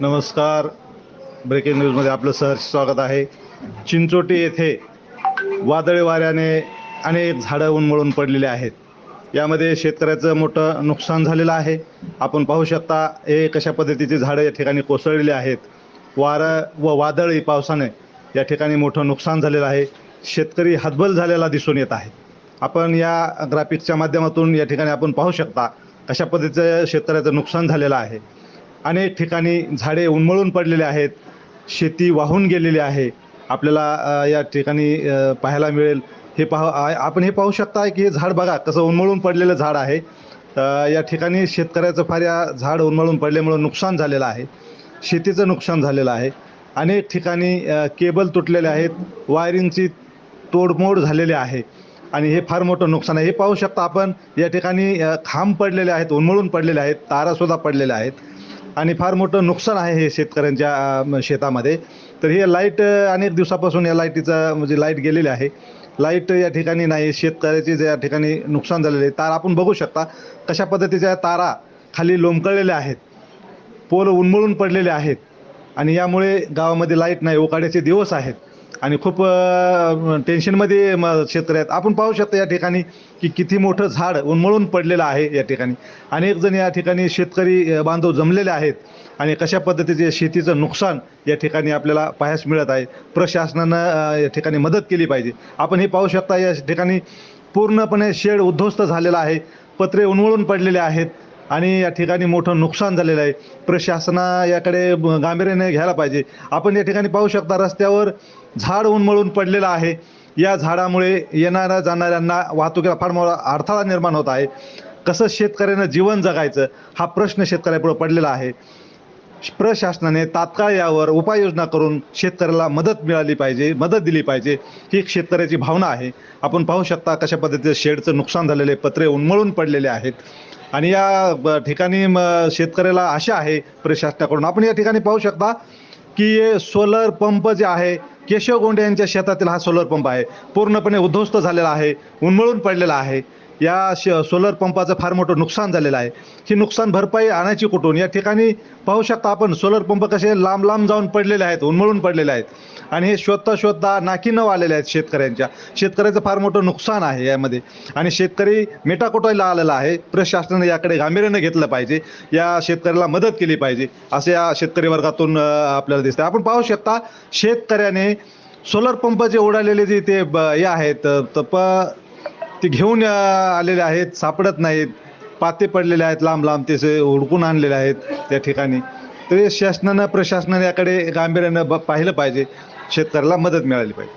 नमस्कार. ब्रेकिंग न्यूजमध्ये आपलं सहर्ष स्वागत आहे. चिंचोटी येथे वादळी वाऱ्याने अनेक झाडं उन्मळून पडलेले आहेत. यामध्ये शेतकऱ्याचं मोठं नुकसान झालेलं आहे. आपण पाहू शकता हे कशा पद्धतीची झाडं या ठिकाणी कोसळलेली आहेत. वारं व वादळी पावसाने या ठिकाणी मोठं नुकसान झालेलं आहे. शेतकरी हतबल झालेला दिसून येत आहे. आपण या ग्राफिक्सच्या माध्यमातून या ठिकाणी आपण पाहू शकता अशा पद्धतीचं शेतकऱ्याचं नुकसान झालेलं आहे. अनेक ठिकाणी झाडे उन्मळून पडलेले आहेत. शेती वाहून गेलेली आहे. आपल्याला या ठिकाणी पाहायला मिळेल. हे पाह आपण हे पाहू शकता की हे झाड बघा कसं उन्मळून पडलेलं झाड आहे. या ठिकाणी शेतकऱ्याचं फार या झाड उन्मळून पडल्यामुळं नुकसान झालेलं आहे. शेतीचं नुकसान झालेलं आहे. अनेक ठिकाणी केबल तुटलेले आहेत. वायरिंगची तोडमोड झालेली आहे. आणि हे फार मोठं नुकसान आहे. हे पाहू शकता आपण या ठिकाणी खांब पडलेले आहेत उन्मळून पडलेले आहेत तारासुद्धा पडलेल्या आहेत. आणि फार मोठं नुकसान आहे हे शेतकऱ्यांच्या शेतामध्ये. तर हे लाइट अनेक दिवसापासून या लाईटीचं म्हणजे लाइट गेलेली आहे. लाइट या ठिकाणी नाही शेतकऱ्याचे या ठिकाणी नुकसान झालेले आहे तार आपण बघू शकता. कशा पद्धतीच्या तारा खाली लोंबकळलेल्या आहेत पोल उन्मळून पडलेले आहेत. आणि यामुळे गावामध्ये लाइट नाही उकाड्याचे दिवस आहेत. आणि खूप टेन्शनमध्ये म शेतकरी आहेत. आपण पाहू शकता या ठिकाणी की किती मोठं झाड उन्मळून पडलेलं आहे या ठिकाणी. अनेक जण या ठिकाणी शेतकरी बांधव जमलेले आहेत आणि कशा पद्धतीचे शेतीचं नुकसान या ठिकाणी आपल्याला पाहायस मिळत आहे. प्रशासनानं या ठिकाणी मदत केली पाहिजे. आपण हे पाहू शकता या ठिकाणी पूर्णपणे शेड उद्ध्वस्त झालेला आहे. पत्रे उन्मळून पडलेले आहेत आणि या ठिकाणी मोठं नुकसान झालेलं आहे. प्रशासना याकडे गांभीर्याने घ्यायला पाहिजे. आपण या ठिकाणी पाहू शकता रस्त्यावर झाड उन्मळून पडलेलं आहे. या झाडामुळे येणाऱ्या जाणाऱ्यांना वाहतुकीला फार मोठा अडथळा निर्माण होत आहे. कसं शेतकऱ्यानं जीवन जगायचं हा प्रश्न शेतकऱ्यापुढे पडलेला आहे. प्रशासनाने तात्काळ यावर उपाययोजना करून शेतकऱ्याला मदत मिळाली पाहिजे मदत दिली पाहिजे ही एक शेतकऱ्याची भावना आहे. आपण पाहू शकता कशा पद्धतीचं शेडचं नुकसान झालेले पत्रे उन्मळून पडलेले आहेत. आणि या ठिकाणी शेतकऱ्याला आशा आहे प्रशासनाकडून. आपण या ठिकाणी पाहू शकता की सोलर पंप जे आहे केशव गोंडे यांच्या शेतातील हा सोलर पंप आहे. पूर्णपणे उद्ध्वस्त झालेला आहे. उन्मळून पडलेला आहे. या श सोलर पंपाचं फार मोठं नुकसान झालेलं आहे. ही नुकसान भरपाई आणायची कुठून? या ठिकाणी पाहू शकता आपण सोलर पंप कसे लांब लांब जाऊन पडलेले आहेत उन्मळून पडलेले आहेत. आणि हे शोधता शोधता न आलेले आहेत शेतकऱ्यांच्या. शेतकऱ्याचं फार मोठं नुकसान आहे यामध्ये. आणि शेतकरी मेटाकोटायला आलेला आहे. प्रशासनाने याकडे गांभीर्यानं घेतलं पाहिजे. या शेतकऱ्याला मदत केली पाहिजे. असे या शेतकरी वर्गातून आपल्याला दिसतं आपण पाहू शकता शेतकऱ्याने सोलर पंप जे उडालेले जे ते ब- हे आहेत अ, त प ते घेऊन आलेले आहेत सापडत नाहीत. पाते पडलेले आहेत लांब लांब ते हुडकून आणलेले आहेत त्या ठिकाणी. तरी शासनानं प्रशासनाने याकडे गांभीर्यानं ब- पाहिलं पाहिजे. शेतकऱ्याला मदत मिळाली पाहिजे.